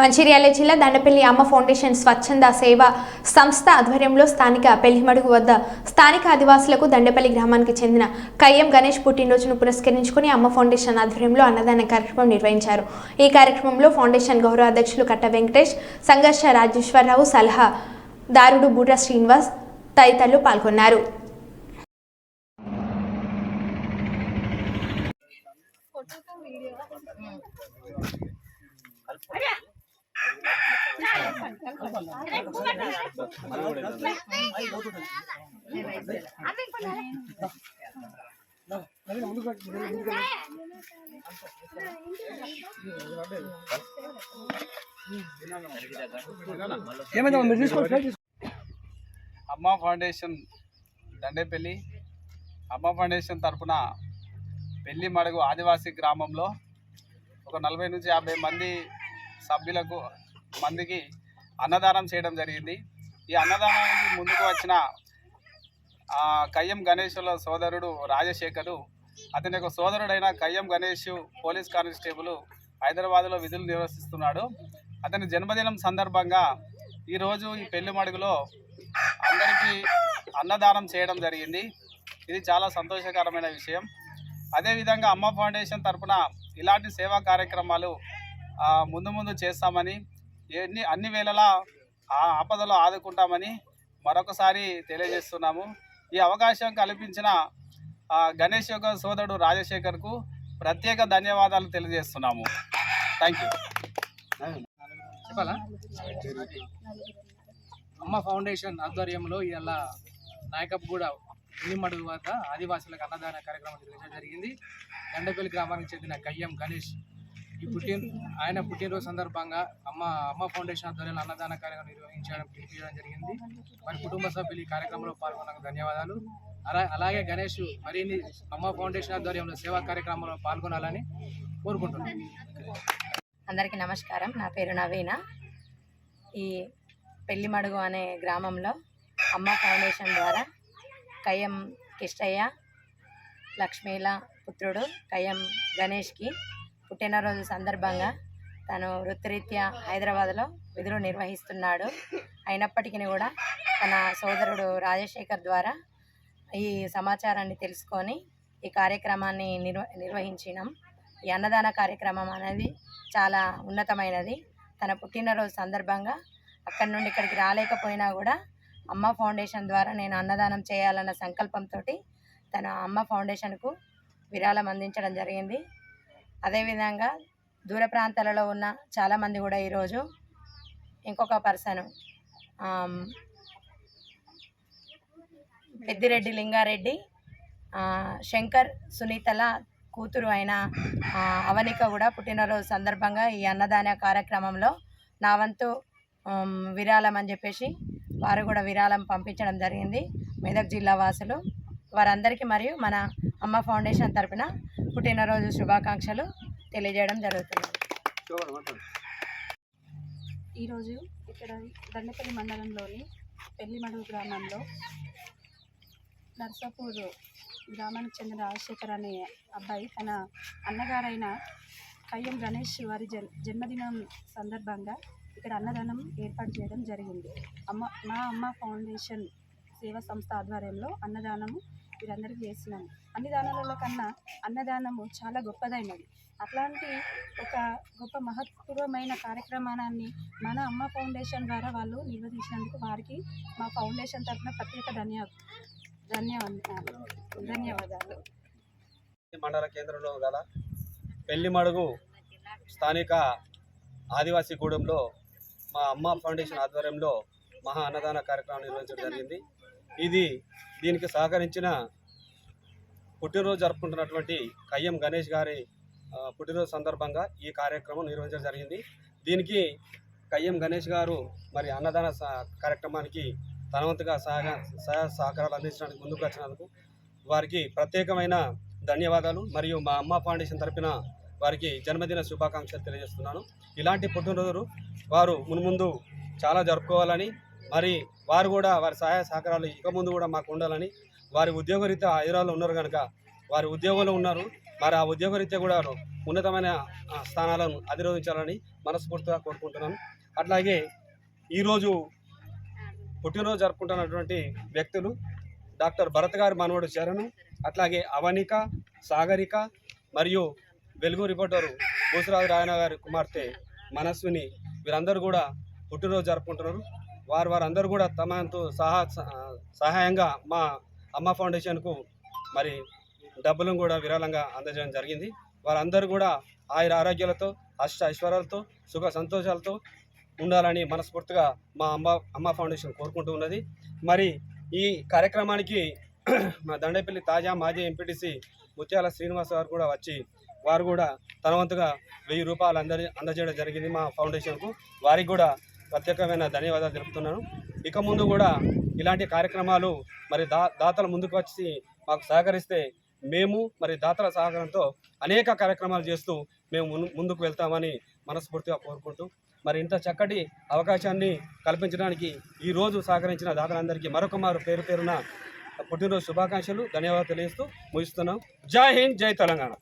మంచిర్యాల జిల్లా దండపల్లి అమ్మ ఫౌండేషన్ స్వచ్ఛంద సేవ సంస్థ ఆధ్వర్యంలో స్థానిక పెళ్ళిమడుగు వద్ద స్థానిక ఆదివాసులకు దండపల్లి గ్రామానికి చెందిన కయ్యం గణేష్ పుట్టినరోజును పురస్కరించుకుని అమ్మ ఫౌండేషన్ ఆధ్వర్యంలో అన్నదాన కార్యక్రమం నిర్వహించారు. ఈ కార్యక్రమంలో ఫౌండేషన్ గౌరవ అధ్యక్షులు కట్ట వెంకటేష్ సంఘర్ష రాజేశ్వరరావు సలహా దారుడు బుర్ర శ్రీనివాస్ తదితరులు పాల్గొన్నారు. అమ్మ ఫౌండేషన్ దండేపల్లి. అమ్మ ఫౌండేషన్ తరపున పెళ్ళి మడుగు ఆదివాసీ గ్రామంలో ఒక నలభై నుంచి యాభై మంది సభ్యులకు మందికి అన్నదానం చేయడం జరిగింది. ఈ అన్నదానానికి ముందుకు వచ్చిన కయ్యం గణేశుల సోదరుడు రాజశేఖరు అతని యొక్క సోదరుడైన కయ్యం గణేష్ పోలీస్ కానిస్టేబుల్ హైదరాబాద్లో విధులు నిర్వహిస్తున్నాడు. అతని జన్మదినం సందర్భంగా ఈరోజు ఈ పెళ్ళి మడుగులో అందరికీ అన్నదానం చేయడం జరిగింది. ఇది చాలా సంతోషకరమైన విషయం. అదేవిధంగా అమ్మ ఫౌండేషన్ తరపున ఇలాంటి సేవా కార్యక్రమాలు ముందు ముందు చేస్తామని ఎన్ని అన్ని వేళలా ఆ ఆపదలో ఆదుకుంటామని మరొకసారి తెలియజేస్తున్నాము. ఈ అవకాశం కల్పించిన గణేష్ యొక్క సోదరుడు రాజశేఖర్కు ప్రత్యేక ధన్యవాదాలు తెలియజేస్తున్నాము. థ్యాంక్ యూ చెప్పాలా? అమ్మ ఫౌండేషన్ ఆధ్వర్యంలో ఇలా నాయకప్గూడ ఉల్లిమడుగు వద్ద ఆదివాసులకు అన్నదాన కార్యక్రమం నిర్వహించడం జరిగింది. దండపల్లి గ్రామానికి చెందిన కయ్యం గణేష్ ఈ పుట్టిన ఆయన పుట్టినరోజు సందర్భంగా అమ్మ అమ్మ ఫౌండేషన్ ఆధ్వర్యంలో అన్నదాన కార్యక్రమం నిర్వహించడం పిలిపించడం జరిగింది. మరి కుటుంబ సభ్యులు ఈ కార్యక్రమంలో పాల్గొన్నందుకు ధన్యవాదాలు. అలా అలాగే గణేష్ మరిన్ని అమ్మ ఫౌండేషన్ ఆధ్వర్యంలో సేవా కార్యక్రమంలో పాల్గొనాలని కోరుకుంటున్నాను అందరికీ నమస్కారం. నా పేరు నవీన. ఈ పెళ్ళిమడుగు అనే గ్రామంలో అమ్మ ఫౌండేషన్ ద్వారా కయ్యం కిష్టయ్య లక్ష్మీల పుత్రుడు కయ్యం గణేష్కి పుట్టినరోజు సందర్భంగా తను వృత్తిరీత్యా హైదరాబాద్లో విధులు నిర్వహిస్తున్నాడు. అయినప్పటికీ కూడా తన సోదరుడు రాజశేఖర్ ద్వారా ఈ సమాచారాన్ని తెలుసుకొని ఈ కార్యక్రమాన్ని నిర్వ నిర్వహించినాం. ఈ అన్నదాన కార్యక్రమం అనేది చాలా ఉన్నతమైనది. తన పుట్టినరోజు సందర్భంగా అక్కడి నుండి ఇక్కడికి రాలేకపోయినా కూడా అమ్మ ఫౌండేషన్ ద్వారా నేను అన్నదానం చేయాలన్న సంకల్పంతో తన అమ్మ ఫౌండేషన్కు విరాళం అందించడం జరిగింది. అదేవిధంగా దూర ప్రాంతాలలో ఉన్న చాలామంది కూడా ఈరోజు ఇంకొక పర్సన్ పెద్దిరెడ్డి లింగారెడ్డి శంకర్ సునీతల కూతురు అయిన అవనిక కూడా పుట్టినరోజు సందర్భంగా ఈ అన్నదాన కార్యక్రమంలో నా వంతు విరాళం అని చెప్పేసి వారు కూడా విరాళం పంపించడం జరిగింది. మెదక్ జిల్లా వాసులు వారందరికీ మరియు మన అమ్మ ఫౌండేషన్ తరపున పుట్టినరోజు శుభాకాంక్షలు తెలియజేయడం జరుగుతుంది. ఈరోజు ఇక్కడ దండపల్లి మండలంలోని పెళ్ళిమడుగు గ్రామంలో నర్సాపూర్ గ్రామానికి చెందిన రాజశేఖర్ అనే అబ్బాయి తన అన్నగారైన కయ్యం గణేష్ వారి జన్ జన్మదినం సందర్భంగా ఇక్కడ అన్నదానం ఏర్పాటు చేయడం జరిగింది. అమ్మ మా అమ్మ ఫౌండేషన్ సేవా సంస్థ ఆధ్వర్యంలో అన్నదానము వీరందరికీ చేస్తున్నాము అన్ని దానాలలో కన్నా అన్నదానము చాలా గొప్పదైనది. అట్లాంటి ఒక గొప్ప మహత్వపూర్వమైన కార్యక్రమాన్ని మన అమ్మ ఫౌండేషన్ ద్వారా వాళ్ళు నిర్వహించినందుకు వారికి మా ఫౌండేషన్ తరఫున ప్రత్యేక ధన్య ధన్యవాదాలు. ధన్యవాదాలు. మండల కేంద్రంలో గల పెళ్ళిమడుగు స్థానిక ఆదివాసీ గూడెంలో మా అమ్మ ఫౌండేషన్ ఆధ్వర్యంలో మహా అన్నదాన కార్యక్రమం నిర్వహించడం జరిగింది. ఇది దీనికి సహకరించిన పుట్టినరోజు జరుపుకుంటున్నటువంటి కయ్యం గణేష్ గారి పుట్టినరోజు సందర్భంగా ఈ కార్యక్రమం నిర్వహించడం జరిగింది. దీనికి కయ్యం గణేష్ గారు మరి అన్నదాన కార్యక్రమానికి తనవంతుగా సహాయ సహాయ సహకారాలు అందించడానికి ముందుకు వచ్చినందుకు వారికి ప్రత్యేకమైన ధన్యవాదాలు. మరియు మా అమ్మ ఫౌండేషన్ తరపున వారికి జన్మదిన శుభాకాంక్షలు తెలియజేస్తున్నాను. ఇలాంటి పుట్టినరోజు వారు మున్ముందు చాలా జరుపుకోవాలని మరి వారు కూడా వారి సహాయ సహకారాలు ఇక ముందు కూడా మాకు ఉండాలని వారి ఉద్యోగరీత్యా హైదరాబాద్లో ఉన్నారు కనుక వారి ఉద్యోగంలో ఉన్నారు. మరి ఆ ఉద్యోగరీత్యా కూడా ఉన్నతమైన స్థానాలను అధిరోధించాలని మనస్ఫూర్తిగా కోరుకుంటున్నాను. అట్లాగే ఈరోజు పుట్టినరోజు జరుపుకుంటున్నటువంటి వ్యక్తులు డాక్టర్ భరత్ గారి మనవడు చరణ్ అట్లాగే అవనిక సాగరిక మరియు వెలుగు రిపోర్టరు భూసరాజు రాయన గారి కుమార్తె మనస్విని వీరందరూ కూడా పుట్టినరోజు జరుపుకుంటున్నారు. వారు వారందరూ కూడా తమతో సహా సహాయంగా మా అమ్మ ఫౌండేషన్కు మరి డబ్బులను కూడా విరాళంగా అందజేయడం జరిగింది. వారందరూ కూడా ఆయుర ఆరోగ్యాలతో అష్ట ఐశ్వర్యాలతో సుఖ సంతోషాలతో ఉండాలని మనస్ఫూర్తిగా మా అమ్మ అమ్మ ఫౌండేషన్ కోరుకుంటూ ఉన్నది. మరి ఈ కార్యక్రమానికి మా దండేపల్లి తాజా మాజీ ఎంపీటీసీ ముత్యాల శ్రీనివాస్ గారు కూడా వచ్చి వారు కూడా తన వంతుగా వెయ్యి రూపాయలు అందరి అందజేయడం జరిగింది మా ఫౌండేషన్కు. వారికి కూడా ప్రత్యేకమైన ధన్యవాదాలు తెలుపుతున్నాను. ఇక ముందు కూడా ఇలాంటి కార్యక్రమాలు మరి దా దాతల ముందుకు వచ్చి మాకు సహకరిస్తే మేము మరి దాతల సహకారంతో అనేక కార్యక్రమాలు చేస్తూ మేము ముందుకు వెళ్తామని మనస్ఫూర్తిగా కోరుకుంటూ మరి ఇంత చక్కటి అవకాశాన్ని కల్పించడానికి ఈ రోజు సహకరించిన దాతలందరికీ మరొక మారు పేరు పేరున పుట్టినరోజు శుభాకాంక్షలు ధన్యవాదాలు తెలియజేస్తూ ముగిస్తున్నాం. జై హింద్ జై తెలంగాణ.